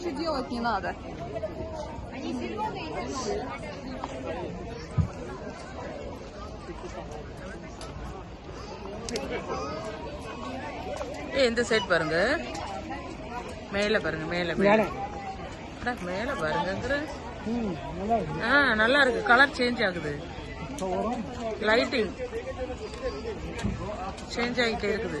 сделать не надо. ஏ இந்த சைடு பாருங்க மேல பாருங்க மேல மேல அட, மேல பாருங்கங்கிற ம் நல்லா இருக்கு ஆ நல்லா இருக்கு கலர் சேஞ்ச் ஆகுது இப்போ வரும் லைட்டிங் சேஞ்ச் ஆகிட்டே இருக்குது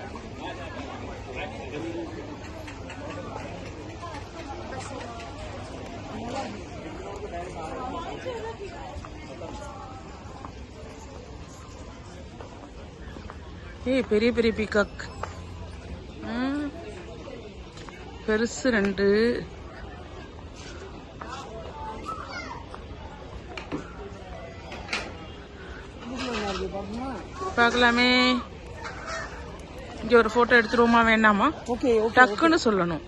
ஏய் பெரிய பெரிய பீகாக் பெருசு ரெண்டு. பார்க்கலாமே. இங்கே ஒரு ஃபோட்டோ எடுத்துருவோமா வேண்டாமா? டக்குன்னு சொல்லணும்.